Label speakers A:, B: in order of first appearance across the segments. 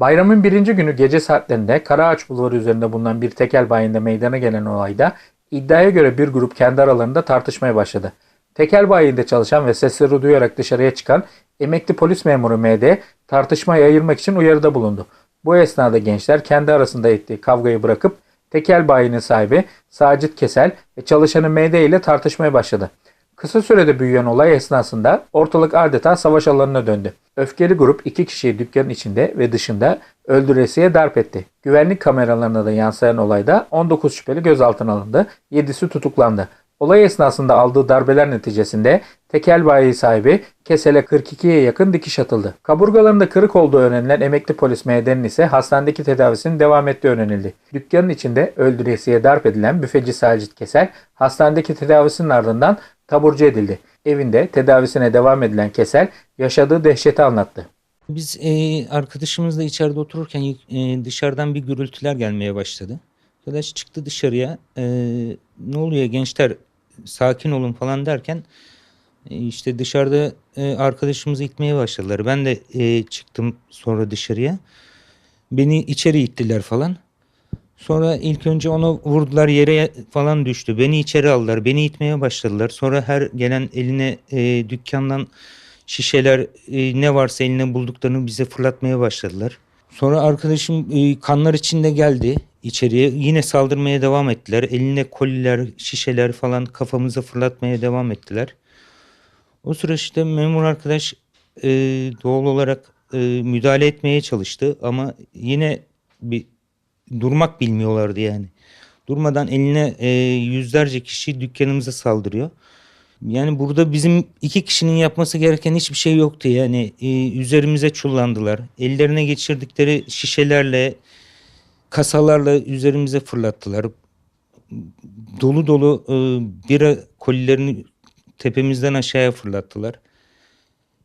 A: Bayramın birinci günü gece saatlerinde Karaağaç Bulvarı üzerinde bulunan bir tekel bayinde meydana gelen olayda iddiaya göre bir grup kendi aralarında tartışmaya başladı. Tekel bayinde çalışan ve sesleri duyarak dışarıya çıkan emekli polis memuru MD tartışmayı ayırmak için uyarıda bulundu. Bu esnada gençler kendi arasında ettiği kavgayı bırakıp tekel bayinin sahibi Sacit Kesel ve çalışanı MD ile tartışmaya başladı. Kısa sürede büyüyen olay esnasında ortalık adeta savaş alanına döndü. Öfkeli grup iki kişiyi dükkanın içinde ve dışında öldüresiye darp etti. Güvenlik kameralarına da yansıyan olayda 19 şüpheli gözaltına alındı, 7'si tutuklandı. Olay esnasında aldığı darbeler neticesinde tekel bayi sahibi Kesel'e 42'ye yakın dikiş atıldı. Kaburgalarında kırık olduğu öğrenilen emekli polis MD'nin ise hastanedeki tedavisinin devam ettiği öğrenildi. Dükkanın içinde öldüresiye darp edilen büfeci Sacit Kesel hastanedeki tedavisinin ardından taburcu edildi. Evinde tedavisine devam edilen Kesel yaşadığı dehşeti anlattı.
B: Biz e, arkadaşımızla içeride otururken e, dışarıdan bir gürültüler gelmeye başladı. Arkadaş çıktı dışarıya. e, ne oluyor gençler sakin olun falan derken e, işte dışarıda e, arkadaşımızı itmeye başladılar. Ben de e, çıktım sonra dışarıya. Beni içeri ittiler falan. Sonra ilk önce onu vurdular yere falan düştü. Beni içeri aldılar. Beni itmeye başladılar. Sonra her gelen eline e, dükkandan şişeler e, ne varsa eline bulduklarını bize fırlatmaya başladılar. Sonra arkadaşım e, kanlar içinde geldi içeriye. Yine saldırmaya devam ettiler. Eline koliler, şişeler falan kafamıza fırlatmaya devam ettiler. O süreçte memur arkadaş e, doğal olarak e, müdahale etmeye çalıştı ama yine bir durmak bilmiyorlardı yani. Durmadan eline e, yüzlerce kişi dükkanımıza saldırıyor. Yani burada bizim iki kişinin yapması gereken hiçbir şey yoktu yani e, üzerimize çullandılar. Ellerine geçirdikleri şişelerle, kasalarla üzerimize fırlattılar. Dolu dolu e, bira kolilerini tepemizden aşağıya fırlattılar.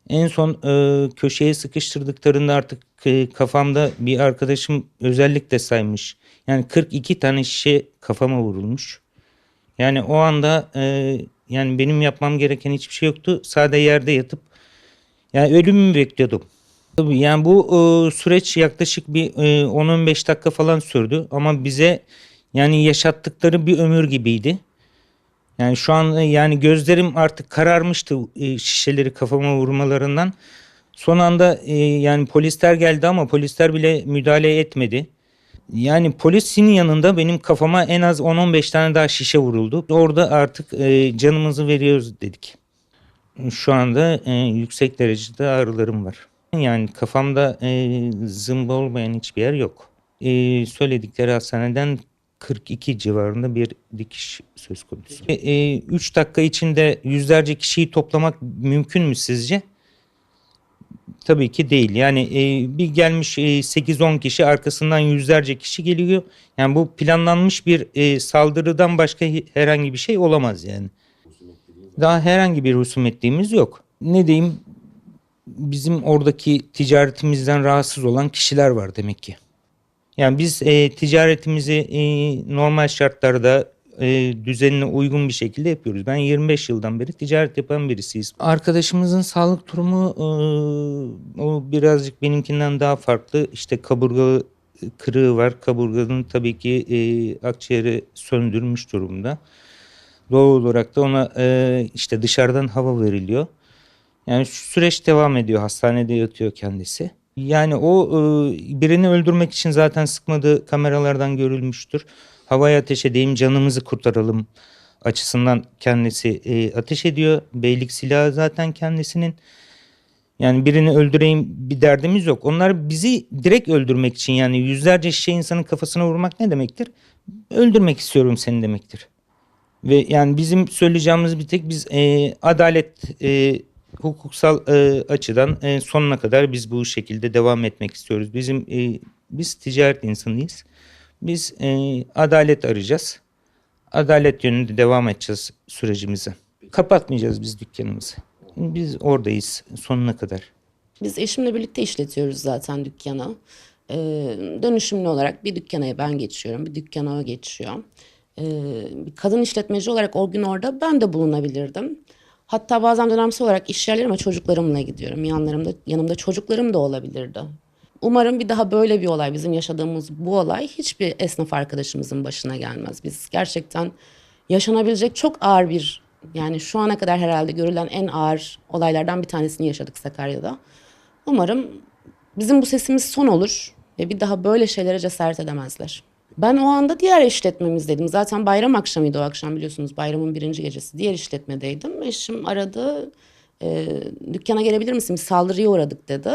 B: En son e, köşeye sıkıştırdıklarında artık e, kafamda bir arkadaşım özellikle saymış. Yani 42 tane şişe kafama vurulmuş. Yani o anda e, yani benim yapmam gereken hiçbir şey yoktu. Sade yerde yatıp yani ölümümü bekliyordum. Tabii yani bu e, süreç yaklaşık bir e, 10-15 dakika falan sürdü ama bize yani yaşattıkları bir ömür gibiydi. Yani şu an yani gözlerim artık kararmıştı e, şişeleri kafama vurmalarından. Son anda e, yani polisler geldi ama polisler bile müdahale etmedi. Yani polisin yanında benim kafama en az 10-15 tane daha şişe vuruldu. Orada artık e, canımızı veriyoruz dedik. Şu anda e, yüksek derecede ağrılarım var. Yani kafamda e, zımba olmayan hiçbir yer yok. E, söyledikleri hastaneden 42 civarında bir dikiş söz konusu. 3 dakika içinde yüzlerce kişiyi toplamak mümkün mü sizce? Tabii ki değil. Yani e, bir gelmiş e, 8-10 kişi arkasından yüzlerce kişi geliyor. Yani bu planlanmış bir e, saldırıdan başka herhangi bir şey olamaz yani. Daha herhangi bir husumetliğimiz yok. Ne diyeyim? Bizim oradaki ticaretimizden rahatsız olan kişiler var demek ki. Yani biz e, ticaretimizi e, normal şartlarda e, düzenine uygun bir şekilde yapıyoruz. Ben 25 yıldan beri ticaret yapan birisiyiz. Arkadaşımızın sağlık durumu e, o birazcık benimkinden daha farklı. İşte kaburga kırığı var. Kaburganın tabii ki e, akciğeri söndürmüş durumda. Doğal olarak da ona e, işte dışarıdan hava veriliyor. Yani süreç devam ediyor. Hastanede yatıyor kendisi. Yani o e, birini öldürmek için zaten sıkmadığı kameralardan görülmüştür. Havaya ateş edeyim canımızı kurtaralım açısından kendisi e, ateş ediyor. Beylik silahı zaten kendisinin. Yani birini öldüreyim bir derdimiz yok. Onlar bizi direkt öldürmek için yani yüzlerce şişe insanın kafasına vurmak ne demektir? Öldürmek istiyorum seni demektir. Ve yani bizim söyleyeceğimiz bir tek biz e, adalet e, hukuksal e, açıdan e, sonuna kadar biz bu şekilde devam etmek istiyoruz. Bizim e, biz ticaret insanıyız. Biz e, adalet arayacağız. Adalet yönünde devam edeceğiz sürecimizi. Kapatmayacağız biz dükkanımızı. Biz oradayız sonuna kadar.
C: Biz eşimle birlikte işletiyoruz zaten dükkanı. Ee, dönüşümlü olarak bir dükkana ben geçiyorum, bir dükkana o geçiyor. Ee, kadın işletmeci olarak o gün orada ben de bulunabilirdim. Hatta bazen dönemsel olarak iş yerlerime çocuklarımla gidiyorum. Yanlarımda, yanımda çocuklarım da olabilirdi. umarım bir daha böyle bir olay, bizim yaşadığımız bu olay hiçbir esnaf arkadaşımızın başına gelmez. Biz gerçekten yaşanabilecek çok ağır bir, yani şu ana kadar herhalde görülen en ağır olaylardan bir tanesini yaşadık Sakarya'da. Umarım bizim bu sesimiz son olur ve bir daha böyle şeylere cesaret edemezler. Ben o anda diğer işletmemizdeydim. Zaten bayram akşamıydı o akşam biliyorsunuz. Bayramın birinci gecesi. Diğer işletmedeydim. Eşim aradı. E, dükkana gelebilir misin? Bir saldırıya uğradık dedi.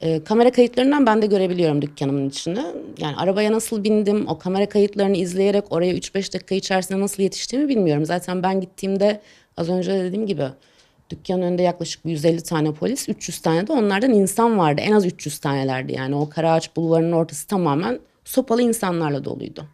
C: E, kamera kayıtlarından ben de görebiliyorum dükkanımın içini. Yani arabaya nasıl bindim, o kamera kayıtlarını izleyerek oraya 3-5 dakika içerisinde nasıl yetiştiğimi bilmiyorum. Zaten ben gittiğimde az önce de dediğim gibi dükkanın önünde yaklaşık bir 150 tane polis, 300 tane de onlardan insan vardı. En az 300 tanelerdi yani. O Karaağaç Bulvarı'nın ortası tamamen sopalı insanlarla doluydu.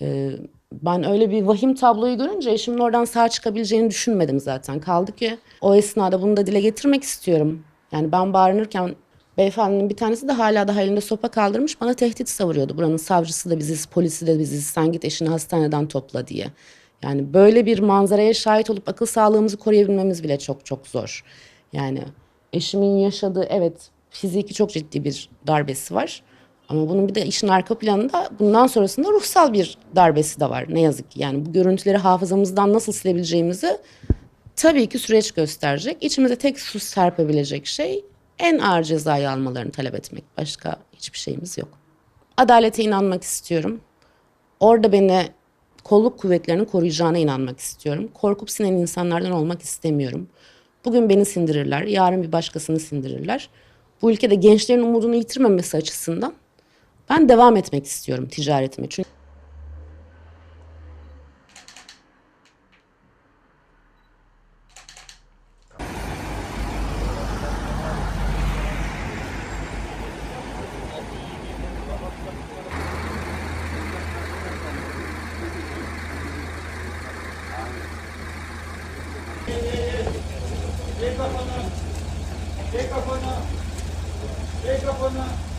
C: Ee, ben öyle bir vahim tabloyu görünce eşimin oradan sağ çıkabileceğini düşünmedim zaten. Kaldı ki o esnada bunu da dile getirmek istiyorum. Yani ben bağırırken beyefendinin bir tanesi de hala daha elinde sopa kaldırmış bana tehdit savuruyordu. Buranın savcısı da biziz, polisi de biziz, sen git eşini hastaneden topla diye. Yani böyle bir manzaraya şahit olup akıl sağlığımızı koruyabilmemiz bile çok çok zor. Yani eşimin yaşadığı evet fiziki çok ciddi bir darbesi var. Ama bunun bir de işin arka planında bundan sonrasında ruhsal bir darbesi de var ne yazık ki. Yani bu görüntüleri hafızamızdan nasıl silebileceğimizi tabii ki süreç gösterecek. İçimize tek su serpebilecek şey en ağır cezayı almalarını talep etmek. Başka hiçbir şeyimiz yok. Adalete inanmak istiyorum. Orada beni kolluk kuvvetlerinin koruyacağına inanmak istiyorum. Korkup sinen insanlardan olmak istemiyorum. Bugün beni sindirirler, yarın bir başkasını sindirirler. Bu ülkede gençlerin umudunu yitirmemesi açısından ben devam etmek istiyorum ticaretime. Çünkü
D: Çek kafanı. Çek kafanı.